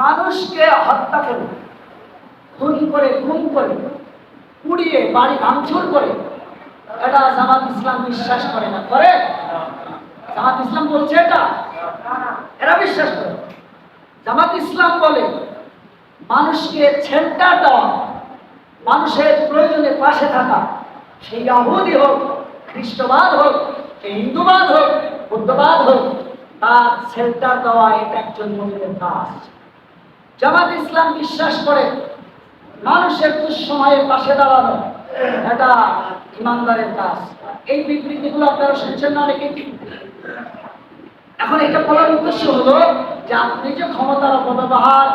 মানুষকে হত্যা করে, খুন করে খুন করে, পুড়িয়ে, বাড়ি ভাঙচুর করে, এটা জামাত ইসলাম বিশ্বাস করে না। করে? জামাত ইসলাম বলছে এটা? এরা বিশ্বাস করে। জামাত ইসলাম বলে, মানুষকে ছেন্টার দেওয়া, মানুষের প্রয়োজনে পাশে থাকা সেই আহুদি হোক, খ্রিস্টবাদ হোক হিন্দুবাদ হোক, বুদ্ধবাদ হোক, তার সেন্টার দেওয়া এটা একজন মন্দিরের কাজ। জামাত ইসলাম বিশ্বাস করে মানুষের দুঃসময়ে পাশে দাঁড়ানো এটা ইমানদারের কাজ। এই বিবৃতিগুলো আপনারা শুনছেন না অনেকে? এখন এটা বলার উদ্দেশ্য হলো যে আপনি যে ক্ষমতার অপব্যবহার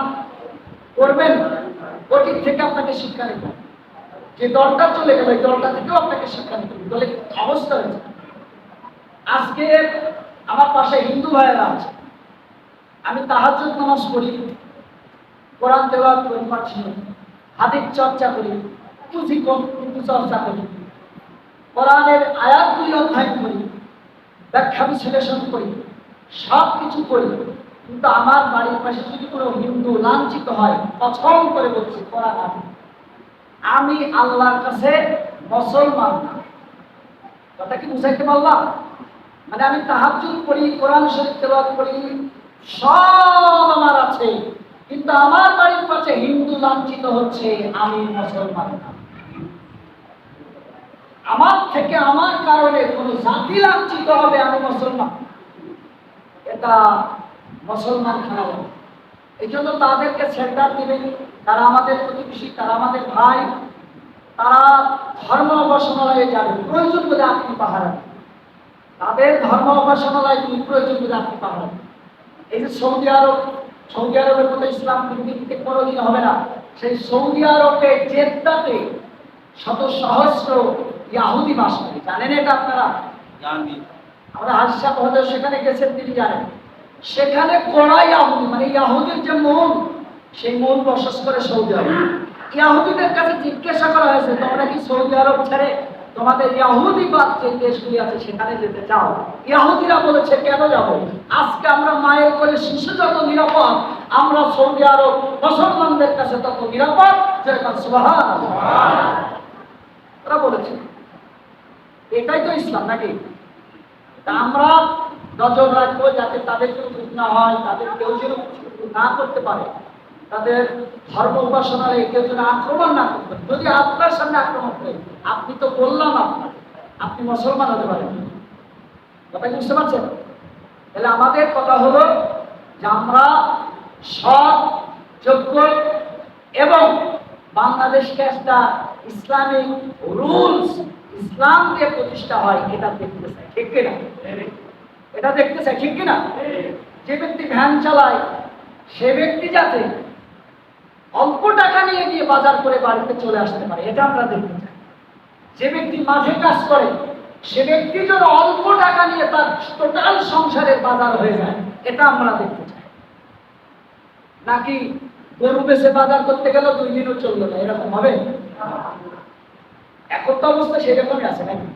করবেন ওটির থেকে আপনাকে শিক্ষা নিতে যে দলটা চলে গেল, এই দলটা থেকেও আপনাকে শিক্ষা নিতে দলে অবস্থা হয়েছে? আজকে আমার পাশে হিন্দু ভাইয়েরা আছে। আমি তাহাজ্জুদ নামাজ পড়ি। কোরআন তেলাওয়াত করি চর্চা করি কম, কিন্তু চর্চা করি। কোরআনের আয়াতগুলি অধ্যয়ন করি, ব্যাখ্যা বিশ্লেষণ করি সব কিছু করি, কিন্তু আমার বাড়ির পাশে যদি কোনো হিন্দু লাঞ্ছিত হয় পছন্দ করে বলছি কোরআন আমি আমি আল্লাহর কাছে মুসলমান কথা কি বুঝাইতে পারলাম? মানে আমি তাহাজ্জুদ করি, কোরআন শরীফ তেলাওয়াত করি, সব আমার আছে। কিন্তু আমার বাড়ির পাশে হিন্দু লাঞ্ছিত হচ্ছে আমি মুসলমান না। আমার থেকে আমার কারণে কোন জাতি লাঞ্ছিত হবে আমি মুসলমান। এটা মুসলমান খারাপ এই জন্য তাদেরকে সেন্টার দিবেন, তারা আমাদের প্রতিবেশী, তারা আমাদের ভাই, তারা ধর্ম উপাসনালয়ে যাবে। প্রয়োজন বলে আপনি পাহারা তাদের ধর্ম উপাসনালয় তুমি প্রয়োজন বলে আপনি পাহারা এই যে সৌদি আরব সৌদি আরবের মতো ইসলাম পৃথিবীতে কোনোদিন হবে না। সেই সৌদি আরবে জেদ্দাতে শত সহস্র ইয়াহুদি বাস করে। জানেন এটা আপনারা? আমরা হাসা মহোদয় সেখানে গেছেন তিনি জানেন। সেখানে কড়া ইয়াহুদি মানে ইয়াহুদির যে মন সেই মন বসবাস করে সৌদি আরব। ইয়াহুদিদের কাছে জিজ্ঞাসা করা হয়েছে তোমরা কি সৌদি আরব ছেড়ে তোমাদের ইয়াহুদি বাদ যে দেশগুলি আছে, সেখানে যেতে চাও। ইয়াহুদিরা বলেছে, কেন যাব? আজকে আমরা মায়ের করে শিশু যত নিরাপদ, আমরা সৌদি আরব মুসলমানদের কাছে তত নিরাপদ। যেরকম তারা বলেছে, এটাই তো ইসলাম নাকি? আমরা নজর রাখব যাতে তাদের ক্ষতি না হয়, তাদের কেউ যেন না করতে পারে। তাদের ধর্ম উপাসনালয়ে কেউ যেন আক্রমণ না করতে পারে। যদি আপনার সামনে আক্রমণ করে আপনি তো বললাম আপনার আপনি মুসলমান হতে পারেন। কথা বুঝতে পারছেন? তাহলে আমাদের কথা হলো যে আমরা সৎ যোগ্য এবং বাংলাদেশকে একটা ইসলামিক রুলস ইসলাম দিয়ে প্রতিষ্ঠা হয় এটা দেখতে চাই। ঠিক কিনা? এটা দেখতে চাই ঠিক কিনা? যে ব্যক্তি ভ্যান চালায় সে ব্যক্তি যাতে অল্প টাকা নিয়ে গিয়ে বাজার করে বাড়িতে চলে আসতে পারে, এটা আমরা দেখতে চাই। যে ব্যক্তি মাঠে কাজ করে, সে ব্যক্তি যেন অল্প টাকা নিয়ে তার টোটাল সংসারের বাজার হয়ে যায়, এটা আমরা দেখতে চাই। নাকি গরু বেচে বাজার করতে গেলে দুই দিনও চলবে না, এরকম হবে? এখন তো অবস্থা সেরকমই আছে নাকি?